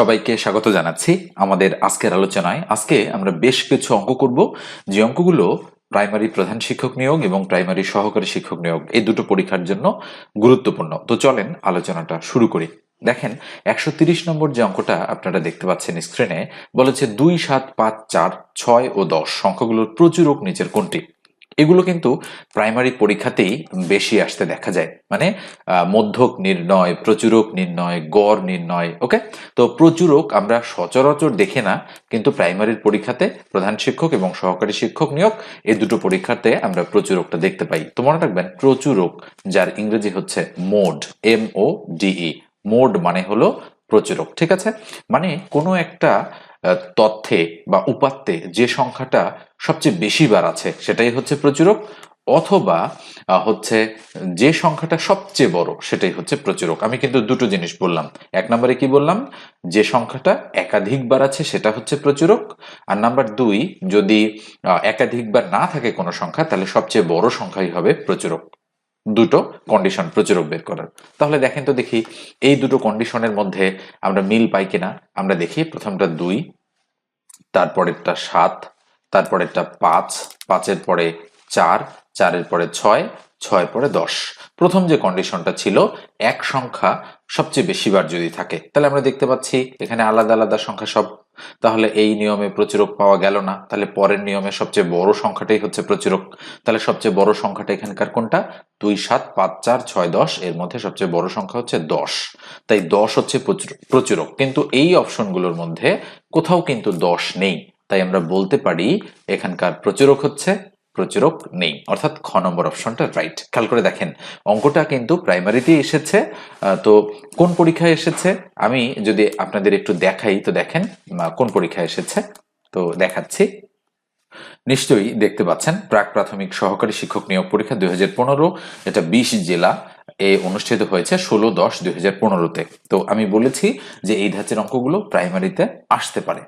সবাইকে স্বাগত জানাচ্ছি আমাদের আজকের আলোচনায়। আজকে আমরা বেশ কিছু অঙ্ক করব। যে অঙ্কগুলো প্রাইমারি প্রধান শিক্ষক নিয়োগ এবং প্রাইমারি সহকারী শিক্ষক নিয়োগ, এই দুটো পরীক্ষার জন্য গুরুত্বপূর্ণ। তো চলেন আলোচনাটা শুরু করি। দেখেন, একশো তিরিশ নম্বর যে অঙ্কটা আপনারা দেখতে পাচ্ছেন স্ক্রিনে বলেছে দুই সাত পাঁচ চার ছয় ও দশ। সংখ্যাগুলোর প্রচুরক নিচের কোনটি? এগুলো কিন্তু প্রাইমারি পরীক্ষাতেই বেশি আসতে দেখা যায়। মানে মধ্যক নির্ণয়, প্রচুরক নির্ণয়, গড় নির্ণয় ওকে তো প্রচুরক আমরা সচরাচর দেখে না, কিন্তু প্রাইমারির পরীক্ষাতে প্রধান শিক্ষক এবং সহকারী শিক্ষক নিয়োগ, এই দুটো পরীক্ষাতে আমরা প্রচুরকটা দেখতে পাই। তো মনে রাখবেন, প্রচুরক, যার ইংরেজি হচ্ছে mode M O D E mode মানে হলো প্রচুরক, ঠিক আছে? মানে কোনো একটা তথ্যে বা উপাত্তে যে সংখ্যাটা সবচেয়ে বেশি বার আছে, সেটাই হচ্ছে প্রচুরক, অথবা হচ্ছে যে সংখ্যাটা সবচেয়ে বড়, সেটাই হচ্ছে প্রচুরক। আমি কিন্তু দুটো জিনিস বললাম। এক নম্বরে কি বললাম? যে সংখ্যাটা একাধিকবার আছে, সেটা হচ্ছে প্রচুরক। আর নাম্বার দুই, যদি একাধিকবার না থাকে কোনো সংখ্যা, তাহলে সবচেয়ে বড় সংখ্যাই হবে প্রচুরক। দুটো কন্ডিশন প্রচুরক বের করার। তাহলে দেখেন তো দেখি, এই দুটো কন্ডিশনের মধ্যে আমরা মিল পাই কিনা? আমরা দেখি, প্রথমটা দুই, তারপরেরটা সাত, তারপরেরটা পাঁচ, পাঁচের পরে চার, চারের পরে ছয়, ছয়ের পরে দশ। প্রথম যে কন্ডিশনটা ছিল, এক সংখ্যা সবচেয়ে বেশিবার যদি থাকে, তাহলে আমরা দেখতে পাচ্ছি এখানে আলাদা আলাদা সংখ্যা সব তাহলে এই নিয়মে প্রচুরক পাওয়া গেল না। তাহলে পরের নিয়মে সবচেয়ে বড় সংখ্যাটাই হচ্ছে প্রচুরক তাহলে সবচেয়ে বড় সংখ্যাটা এখানকার কোনটা? দুই, সাত, পাঁচ, চার, ছয়, দশ, এর মধ্যে সবচেয়ে বড় সংখ্যা হচ্ছে দশ। তাই দশ হচ্ছে প্রচুর- প্রচুরক কিন্তু এই অপশনগুলোর মধ্যে কোথাও কিন্তু দশ নেই। তাই আমরা বলতে পারি এখানকার প্রচুরক হচ্ছে প্রচুরক নেই। অর্থাৎ খ নম্বর অপশনটা রাইট খেয়াল করে দেখেন, অঙ্কটা কিন্তু প্রাইমারিতে এসেছে তো কোন পরীক্ষায় এসেছে? আমি যদি আপনাদের একটু দেখাই, তো দেখেন কোন পরীক্ষায় এসেছে? তো দেখাচ্ছি। নিশ্চয়ই দেখতে পাচ্ছেন, প্রাক প্রাথমিক সহকারী শিক্ষক নিয়োগ পরীক্ষা দুই হাজার পনেরো, এটা বিশ জেলা, এ অনুষ্ঠিত হয়েছে ষোলো দশ দুই পনেরোতে। তো আমি বলেছি যে এই ধাঁচের অঙ্কগুলো প্রাইমারিতে আসতে পারে।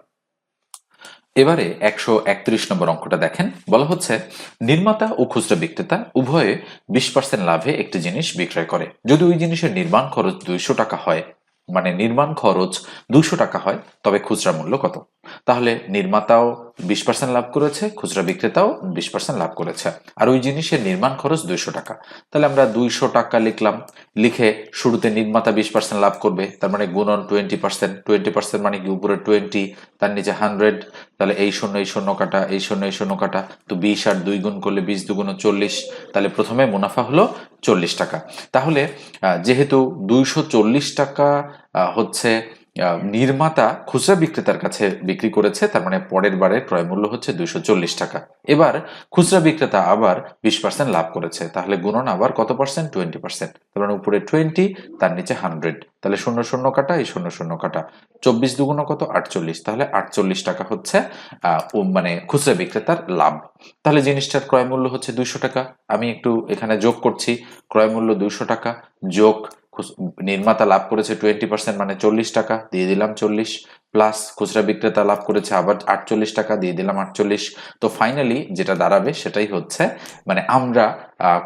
এবারে একশো একত্রিশ নম্বর অঙ্কটা দেখেন। বলা হচ্ছে, নির্মাতা ও খুচরা বিক্রেতা উভয়ে বিশ পার্সেন্ট লাভে একটি জিনিস বিক্রয় করে। যদি ওই জিনিসের নির্মাণ খরচ দুইশো টাকা হয় মানে নির্মাণ খরচ দুশো টাকা হয়, তবে খুচরা মূল্য কত? তাহলে নির্মাতাও বিশ পার্সেন্ট লাভ করেছে, খুচরা বিক্রেতাও বিশ পার্সেন্ট লাভ করেছে। আর ওই জিনিসের নির্মাণ খরচ দুইশো টাকা। তাহলে আমরা দুইশো টাকা লিখলাম, লিখে শুরুতে নির্মাতা বিশ পার্সেন্ট লাভ করবে, তার মানে গুণন টোয়েন্টি পার্সেন্ট টোয়েন্টি পার্সেন্ট মানে কি উপরে টোয়েন্টি, তার নিচে হান্ড্রেড, তাহলে এই শূন্য এই শূন্য কাটা, এই শূন্য এই শূন্য কাটা, তো বিশ আর দুই গুণ করলে বিশ দুগুণ চল্লিশ, তাহলে প্রথমে মুনাফা হলো চল্লিশ টাকা। তাহলে যেহেতু দুইশো চল্লিশ টাকা হচ্ছে নির্মাতা খুচরা বিক্রেতার কাছে বিক্রি করেছে, তার মানে পরের বারে ক্রয় মূল্য হচ্ছে দুইশো চল্লিশ টাকা। এবার খুচরা বিক্রেতা আবার বিশ পার্সেন্ট লাভ করেছে, তাহলে গুণন আবার কত পার্সেন্ট টোয়েন্টি পার্সেন্ট তার মানে উপরে টোয়েন্টি তার নিচে হান্ড্রেড তাহলে শূন্য শূন্য কাটা, এই শূন্য শূন্য কাটা। চব্বিশ দুগুণ কত? আটচল্লিশ। তাহলে আটচল্লিশ টাকা হচ্ছে মানে খুচরা বিক্রেতার লাভ। তাহলে জিনিসটার ক্রয় মূল্য হচ্ছে দুইশো টাকা। আমি একটু এখানে যোগ করছি। ক্রয় মূল্য দুইশো টাকা যোগ নির্মাতা লাভ করেছে টোয়েন্টি পার্সেন্ট মানে চল্লিশ টাকা, দিয়ে দিলাম চল্লিশ প্লাস খুচরা বিক্রেতা লাভ করেছে আবার আটচল্লিশ টাকা, দিয়ে দিলাম আটচল্লিশ। তো ফাইনালি যেটা দাঁড়াবে সেটাই হচ্ছে মানে আমরা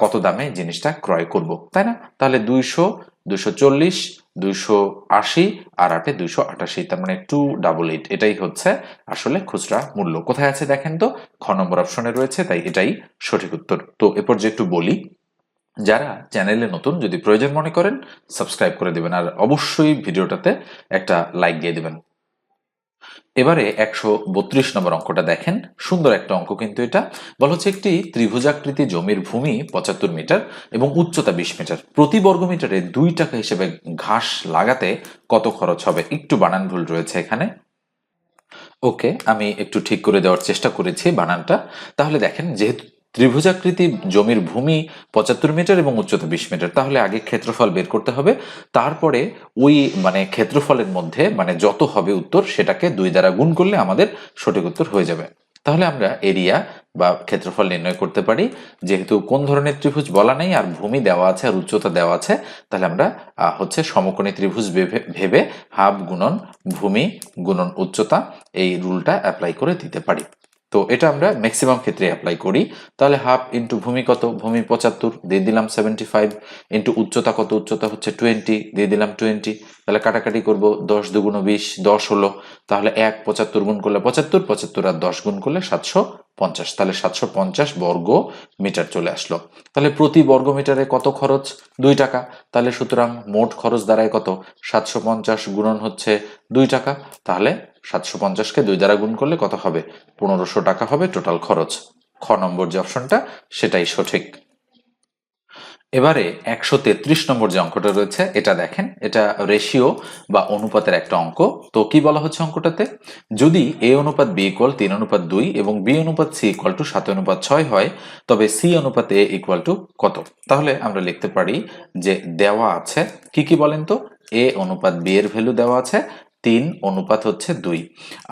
কত দামে জিনিসটা ক্রয় করব, তাই না? তাহলে দুইশো দুশো চল্লিশ, দুইশো আশি আর আটে দুইশো আটাশি, তার মানে টু ডাবল এইট এটাই হচ্ছে আসলে খুচরা মূল্য। কোথায় আছে দেখেন তো? খ নম্বর অপশনে রয়েছে, তাই এটাই সঠিক উত্তর। তো এরপর যে একটু বলি যারা চ্যানেলে নতুন, যদি প্রয়োজন মনে করেন সাবস্ক্রাইব করে দেবেন আর অবশ্যই ভিডিওটাতে একটা লাইক দিয়ে দেবেন। এবারে একশো বত্রিশ নম্বর অঙ্কটা দেখেন। সুন্দর একটা অঙ্ক কিন্তু এটা। বলা হচ্ছে একটি ত্রিভুজাকৃতি জমির ভূমি পঁচাত্তর মিটার এবং উচ্চতা বিশ মিটার। প্রতি বর্গ মিটারে দুই টাকা হিসেবে ঘাস লাগাতে কত খরচ হবে? একটু বানান ভুল রয়েছে এখানে। ওকে, আমি একটু ঠিক করে দেওয়ার চেষ্টা করেছি বানানটা। তাহলে দেখেন, যেহেতু ত্রিভুজাকৃতি জমির ভূমি পঁচাত্তর মিটার এবং উচ্চতা বিশ মিটার। তাহলে আগে ক্ষেত্রফল বের করতে হবে। তারপরে ওই মানে ক্ষেত্রফলের মধ্যে মানে যত হবে উত্তর, সেটাকে দুই দ্বারা গুণ করলে আমাদের সঠিক উত্তর হয়ে যাবে। তাহলে আমরা এরিয়া বা ক্ষেত্রফল নির্ণয় করতে পারি। যেহেতু কোন ধরনের ত্রিভুজ বলা নেই, আর ভূমি দেওয়া আছে, আর উচ্চতা দেওয়া আছে, তাহলে আমরা হচ্ছে সমকোণী ত্রিভুজ ভেবে হাফ গুণন ভূমি গুণন উচ্চতা, এই রুলটা অ্যাপ্লাই করে দিতে পারি। তো এটা আমরা ম্যাক্সিমাম ক্ষেত্রে অ্যাপ্লাই করি। তাহলে হাফ ইন্টু ভূমি কত? ভূমি পঁচাত্তর, দিয়ে দিলাম সেভেন্টি ফাইভ ইন্টু উচ্চতা কত? উচ্চতা হচ্ছে টোয়েন্টি দিয়ে দিলাম টোয়েন্টি তাহলে কাটাকাটি করব দশ দুগুণ বিশ, দশ হলো। তাহলে এক, পঁচাত্তর গুণ করলে পঁচাত্তর পঁচাত্তর আর দশ গুণ করলে সাতশো পঞ্চাশ। তাহলে সাতশো পঞ্চাশ বর্গ মিটার চলে আসলো। তাহলে প্রতি বর্গ মিটারে কত খরচ? দুই টাকা। তাহলে সুতরাং মোট খরচ দাঁড়ায় কত? সাতশো পঞ্চাশ গুণন হচ্ছে দুই টাকা। তাহলে সাতশো পঞ্চাশকে দুই দ্বারা গুণ করলে কত হবে? পনেরোশো টাকা হবে টোটাল খরচ। খ নম্বর যে অপশনটা, সেটাই সঠিক। এবারে একশো তেত্রিশ নম্বর যে অঙ্কটা রয়েছে, এটা দেখেন, এটা রেশিও বা অনুপাতের একটা অঙ্ক। তো কি বলা হচ্ছে অঙ্কটাতে? যদি এ অনুপাত বি ইকুয়াল তিন অনুপাত দুই এবং বি অনুপাত সি ইকুয়াল টু সাত অনুপাত ছয় হয়, তবে সি অনুপাত এ ইকুয়াল টু কত? তাহলে আমরা লিখতে পারি যে দেওয়া আছে, কি কি বলেন তো? এ অনুপাত বি এর ভ্যালু দেওয়া আছে তিন, অনুপাত হচ্ছে দুই।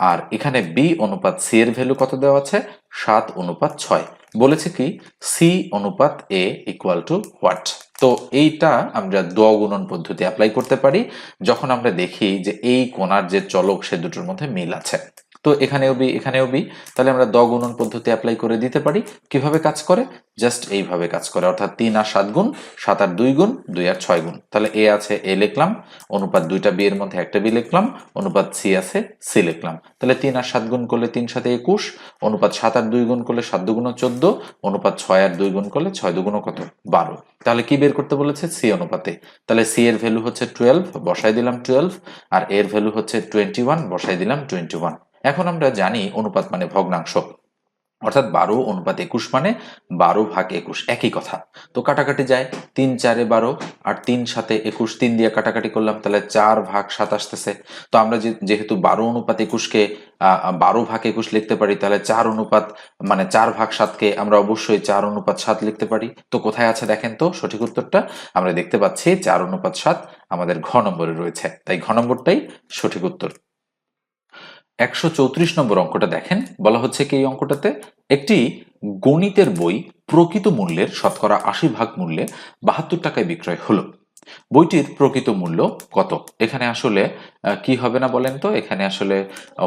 আর এখানে বি অনুপাত সি এর ভ্যালু কত দেওয়া আছে? সাত অনুপাত ছয়। বলেছে কি? সি অনুপাত এ ইকুয়াল টু হোয়াট তো এইটা আমরা দোয়া গুণন পদ্ধতি অ্যাপ্লাই করতে পারি। যখন আমরা দেখি যে এই কোণার যে চলক সে দুটোর মধ্যে মিল আছে। তো এখানেও বি এখানেও বি, তাহলে আমরা দ গুণন পদ্ধতি অ্যাপ্লাই করে দিতে পারি। কীভাবে কাজ করে? জাস্ট এইভাবে কাজ করে, অর্থাৎ তিন আর সাত গুণ, সাত আর দুই গুণ, দুই আর ছয় গুণ। তাহলে এ আছে, এ লিখলাম, অনুপাত দুইটা বি এর মধ্যে একটা বি লিখলাম, অনুপাত সি আছে, সি লিখলাম। তাহলে তিন আর সাত গুণ করলে তিন সাথে একুশ, অনুপাত সাত আর দুই গুণ করলে সাত দুগুণ চোদ্দ, অনুপাত ছয় আর দুই গুণ করলে ছয় দুগুণ কত? বারো। তাহলে কি বের করতে বলেছে? সি অনুপাতে। তাহলে সি এর ভ্যালু হচ্ছে টুয়েলভ বসাই দিলাম টুয়েলভ আর এর ভ্যালু হচ্ছে টোয়েন্টি ওয়ান বসাই দিলাম টোয়েন্টি ওয়ান এখন আমরা জানি অনুপাত মানে ভগ্নাংশ। অর্থাৎ বারো অনুপাত একুশ মানে বারো ভাগ একুশ, একই কথা। তো কাটাকাটি যায়, তিন চারে বারো আর তিন সাথে একুশ, তিন দিয়ে কাটাকাটি করলাম, তাহলে চার ভাগ সাত আসতেছে। তো আমরা যেহেতু বারো অনুপাত একুশকে বারো ভাগ একুশ লিখতে পারি, তাহলে চার অনুপাত মানে চার ভাগ সাতকে আমরা অবশ্যই চার অনুপাত সাত লিখতে পারি। তো কোথায় আছে দেখেন তো সঠিক উত্তরটা? আমরা দেখতে পাচ্ছি চার অনুপাত সাত আমাদের ঘ নম্বরে রয়েছে। তাই ঘ নম্বরটাই সঠিক উত্তর। একশো চৌত্রিশ নম্বর অঙ্কটা দেখেন। বলা হচ্ছে কি এই অঙ্কটাতে? একটি গণিতের বই প্রকৃত মূল্যের শতকরা আশি ভাগ মূল্যে বাহাত্তর টাকায় বিক্রয় হলো। বইটির প্রকৃত মূল্য কত? এখানে আসলে কি হবে না বলেন তো? এখানে আসলে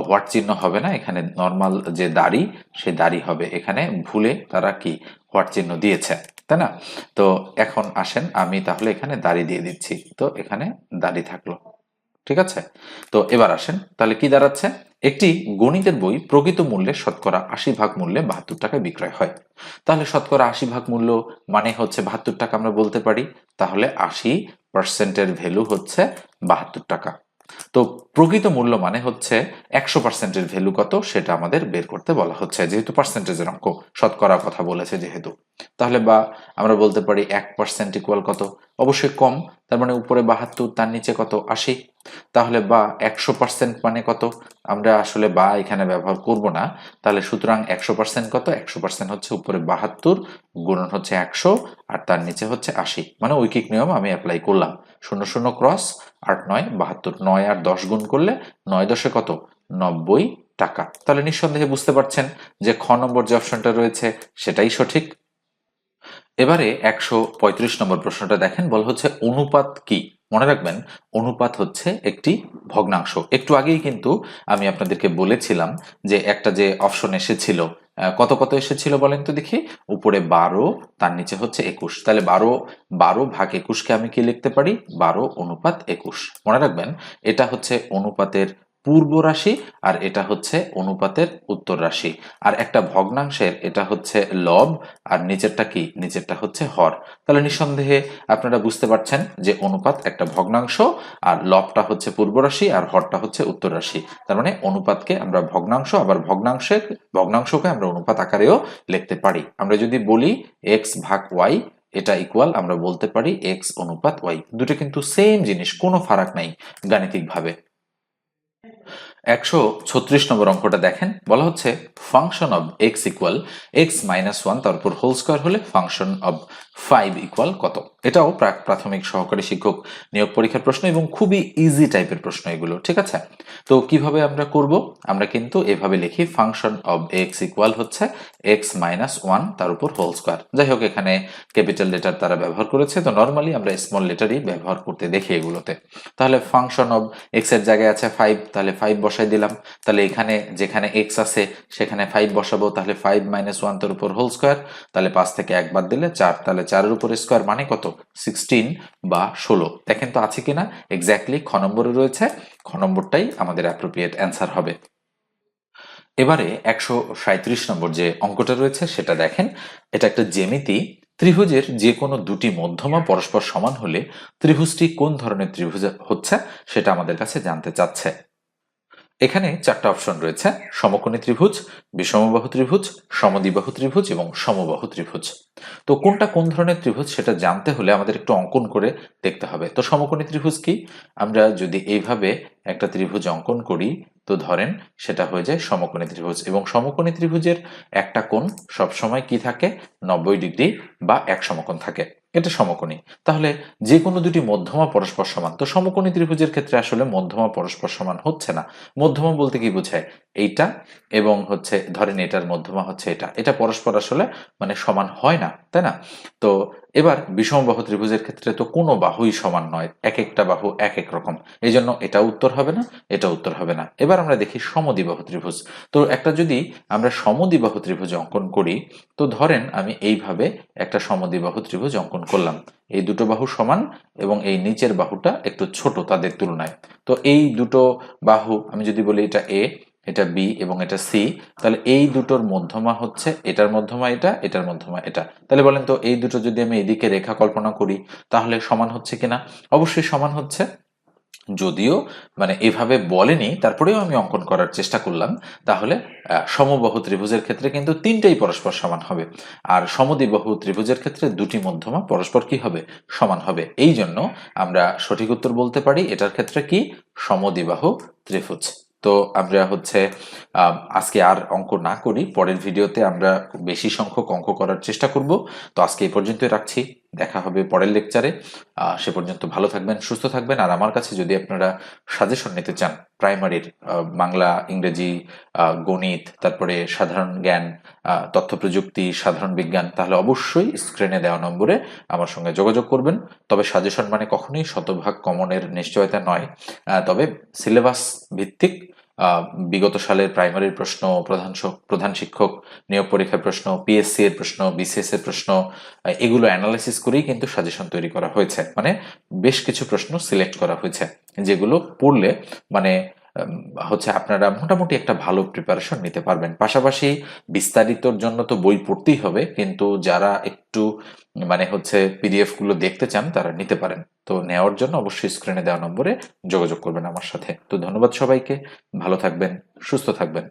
হোয়াট চিহ্ন হবে না। এখানে নর্মাল যে দাড়ি, সেই দাড়ি হবে। এখানে ভুলে তারা কি হোয়াট চিহ্ন দিয়েছে, তাই না? তো এখন আসেন, আমি তাহলে এখানে দাড়ি দিয়ে দিচ্ছি। তো এখানে দাড়ি থাকল। ঠিক আছে? তো এবার আসেন, তাহলে কি দাঁড়াচ্ছে? একটি গণিতের বই প্রকৃত মূল্যে শতকরা আশি ভাগ মূল্যে বাহাত্তর টাকায় বিক্রয় হয়। তাহলে শতকরা আশি ভাগ মূল্য মানে হচ্ছে বাহাত্তর টাকা আমরা বলতে পারি। তাহলে আশি পার্সেন্টের ভ্যালু হচ্ছে বাহাত্তর টাকা। তো প্রকৃত মূল্য মানে হচ্ছে একশো পার্সেন্টের ভ্যালু কত? সেটা আমাদের বের করতে বলা হচ্ছে, যেহেতু পার্সেন্টেজের অঙ্ক। শতকরা কথা বলেছে যেহেতু। তাহলে বা আমরা বলতে পারি এক পার্সেন্ট ইকুয়াল কত? অবশ্যই কম, তার মানে উপরে বাহাত্তর, তার নিচে কত? আশি। তাহলে বা একশো পার্সেন্ট মানে কত? আমরা আসলে বা এখানে ব্যবহার করব না। তাহলে সুতরাং একশো পার্সেন্ট কত? একশো পার্সেন্ট হচ্ছে উপরে বাহাত্তর, গুণন হচ্ছে একশো, আর তার নিচে হচ্ছে আশি। মানে ঐকিক নিয়ম আমি অ্যাপ্লাই করলাম। শূন্য শূন্য ক্রস আট নয়, বাহাত্তর, নয় আর দশ গুণ করলে নয় দশে কত? নব্বই টাকা। তাহলে নিঃসন্দেহে বুঝতে পারছেন যে খ নম্বর যে অপশনটা রয়েছে, সেটাই সঠিক। এবারে একশো পঁয়ত্রিশ নম্বর প্রশ্নটা দেখেন। বল হচ্ছে অনুপাত কি? মনে রাখবেন, অনুপাত হচ্ছে একটি ভগ্নাংশ। একটু আগেই কিন্তু আমি আপনাদেরকে বলেছিলাম যে একটা যে অপশন এসেছিল কত কত এসেছিল বলেন তো দেখি? উপরে বারো, তার নিচে হচ্ছে একুশ। তাহলে বারো বারো ভাগ একুশকে আমি কি লিখতে পারি? বারো অনুপাত একুশ। মনে রাখবেন, এটা হচ্ছে অনুপাতের পূর্ব রাশি আর এটা হচ্ছে অনুপাতের উত্তর রাশি। আর একটা ভগ্নাংশের এটা হচ্ছে লব আর নিচেরটা কি? নিচেরটা হচ্ছে হর। তাহলে নিঃসন্দেহে আপনারা বুঝতে পারছেন যে অনুপাত একটা ভগ্নাংশ আর লবটা হচ্ছে পূর্ব রাশি আর হরটা হচ্ছে উত্তর রাশি। তার মানে অনুপাতকে আমরা ভগ্নাংশ আবার ভগ্নাংশের, ভগ্নাংশকে আমরা অনুপাত আকারেও লিখতে পারি। আমরা যদি বলি এক্স ভাগ ওয়াই এটা ইকুয়াল আমরা বলতে পারি এক্স অনুপাত ওয়াই দুটো কিন্তু সেম জিনিস, কোনো ফারাক নাই গাণিতিকভাবে। একশো ছত্রিশ নম্বর অঙ্কটা দেখেন। বলা হচ্ছে function of x equal x minus one তারপর হোল স্কোয়ার হলে ফাংশন অব ফাইভ ইকুয়াল কত? এটাও প্রাক প্রাথমিক সহকারী শিক্ষক নিয়োগ পরীক্ষার প্রশ্ন এবং খুবই ইজি টাইপের প্রশ্ন এগুলো, ঠিক আছে? তো কীভাবে আমরা করব? আমরা কিন্তু এভাবে লিখি ফাংশন অব এক্স ইকুয়াল হচ্ছে এক্স মাইনাস ওয়ান তার উপর হোল স্কোয়ার যাই হোক, এখানে ক্যাপিটাল লেটার তারা ব্যবহার করেছে, তো নর্মালি আমরা স্মল লেটারই ব্যবহার করতে দেখি এগুলোতে। তাহলে ফাংশন অব এক্সের জায়গায় আছে ফাইভ তাহলে ফাইভ বসাই বসাই দিলাম, তাহলে এখানে যেখানে এক্স আছে সেখানে ফাইভ বসাবো, তাহলে ফাইভ মাইনাস ওয়ান উপর হোল স্কোয়ার তাহলে পাঁচ থেকে এক বাদ দিলে চার, তাহলে চারের উপর স্কোয়ার মানে কত? সিক্সটিন বা ষোলো। দেখেন তো আছে কিনা? এক্স্যাক্টলি খ নম্বরে রয়েছে, খ নম্বরটাই আমাদের অ্যাপ্রোপ্রিয়েট অ্যান্সার হবে। এবারে একশো নম্বর যে অঙ্কটা রয়েছে, সেটা দেখেন। এটা একটা জেমিতি ত্রিভুজের যে কোনো দুটি মধ্যমা পরস্পর সমান হলে ত্রিভুজটি কোন ধরনের ত্রিভুজ হচ্ছে, সেটা আমাদের কাছে জানতে চাচ্ছে। এখানে চারটা অপশন রয়েছে। সমকোণী ত্রিভুজ, বিষমবাহু ত্রিভুজ, সমদ্বিবাহু ত্রিভুজ এবং সমবাহু ত্রিভুজ। তো কোনটা কোন ধরনের ত্রিভুজ সেটা জানতে হলে আমাদের একটু অঙ্কন করে দেখতে হবে। তো সমকোণী ত্রিভুজ কি? আমরা যদি এইভাবে একটা ত্রিভুজ অঙ্কন করি, তো ধরেন সেটা হয়ে যায় সমকোণী ত্রিভুজ এবং সমকোণী ত্রিভুজের একটা কোণ সবসময় কি থাকে? নব্বই ডিগ্রি বা এক সমকোণ থাকে। এটা সমকোণী। তাহলে যে কোনো দুটি মধ্যমা পরস্পর সমান। তো সমকোণী ত্রিভুজের ক্ষেত্রে আসলে মধ্যমা পরস্পর সমান হচ্ছে না। মধ্যমা বলতে কি বোঝায়? এইটা এবং হচ্ছে, ধরেন এটার মধ্যমা হচ্ছে এটা। এটা পরস্পর আসলে মানে সমান হয় না, তাই না? তো এবার বিষমবাহু ত্রিভুজের ক্ষেত্রে তো কোনো বাহুই সমান নয়, এক একটা বাহু এক এক রকম। এই জন্য এটা উত্তর হবে না, এটা উত্তর হবে না। এবার আমরা দেখি সমদ্বিবাহু ত্রিভুজ। তো একটা যদি আমরা সমদ্বিবাহু ত্রিভুজ অঙ্কন করি, তো ধরেন আমি এইভাবে একটা সমদ্বিবাহু ত্রিভুজ অঙ্কন করলাম। এই দুটো বাহু সমান এবং এই নিচের বাহুটা একটু ছোট তাদের তুলনায়। তো এই দুটো বাহু, আমি যদি বলি এটা এ এটা বি এবং এটা সি তাহলে এই দুটোর মধ্যমা হচ্ছে এটার মধ্যমা এটা, এটার মধ্যমা এটা। তাহলে বলেন তো, এই দুটো যদি আমি এদিকে রেখা কল্পনা করি, তাহলে সমান হচ্ছে কিনা? অবশ্যই সমান হচ্ছে। যদিও মানে এভাবে বলেনি, তারপরেও আমি অঙ্কন করার চেষ্টা করলাম, তাহলে সমবাহু ত্রিভুজের ক্ষেত্রে কিন্তু তিনটেই পরস্পর সমান হবে। আর সমদ্বিবাহু ত্রিভুজের ক্ষেত্রে দুটি মধ্যমা পরস্পর কি হবে? সমান হবে। এই জন্য আমরা সঠিক উত্তর বলতে পারি, এটার ক্ষেত্রে কি? সমদ্বিবাহু ত্রিভুজ। তো আমরা হচ্ছে আজকে আর অঙ্ক না করি, পরের ভিডিওতে আমরা বেশি সংখ্যক অঙ্ক করার চেষ্টা করব। তো আজকে এই পর্যন্তই রাখছি। দেখা হবে পরের লেকচারে সে পর্যন্ত ভালো থাকবেন, সুস্থ থাকবেন। আর আমার কাছে যদি আপনারা সাজেশন নিতে চান প্রাইমারির বাংলা, ইংরেজি গণিত, তারপরে সাধারণ জ্ঞান তথ্য প্রযুক্তি, সাধারণ বিজ্ঞান, তাহলে অবশ্যই স্ক্রিনে দেওয়া নম্বরে আমার সঙ্গে যোগাযোগ করবেন। তবে সাজেশন মানে কখনোই শতভাগ কমনের নিশ্চয়তা নয়। তবে সিলেবাস ভিত্তিক বিগত সালের প্রাইমারির প্রশ্ন, প্রধান প্রধান শিক্ষক নিয়োগ পরীক্ষার প্রশ্ন পিএসসি এর প্রশ্ন বিসিএস এর প্রশ্ন এগুলো অ্যানালাইসিস করেই কিন্তু সাজেশন তৈরি করা হয়েছে। মানে বেশ কিছু প্রশ্ন সিলেক্ট করা হয়েছে, যেগুলো পড়লে মানে হচ্ছে আপনারা মোটামুটি একটা ভালো প্রিপারেশন নিতে পারবেন। পাশাপাশি বিস্তারিতর জন্য তো বই পড়তেই হবে, কিন্তু যারা একটু মানে হচ্ছে পিডিএফগুলো দেখতে চান, তারা নিতে পারেন। তো নেওয়ার জন্য অবশ্যই স্ক্রিনে দেওয়া নম্বরে যোগাযোগ করবেন আমার সাথে। তো ধন্যবাদ সবাইকে, ভালো থাকবেন, সুস্থ থাকবেন।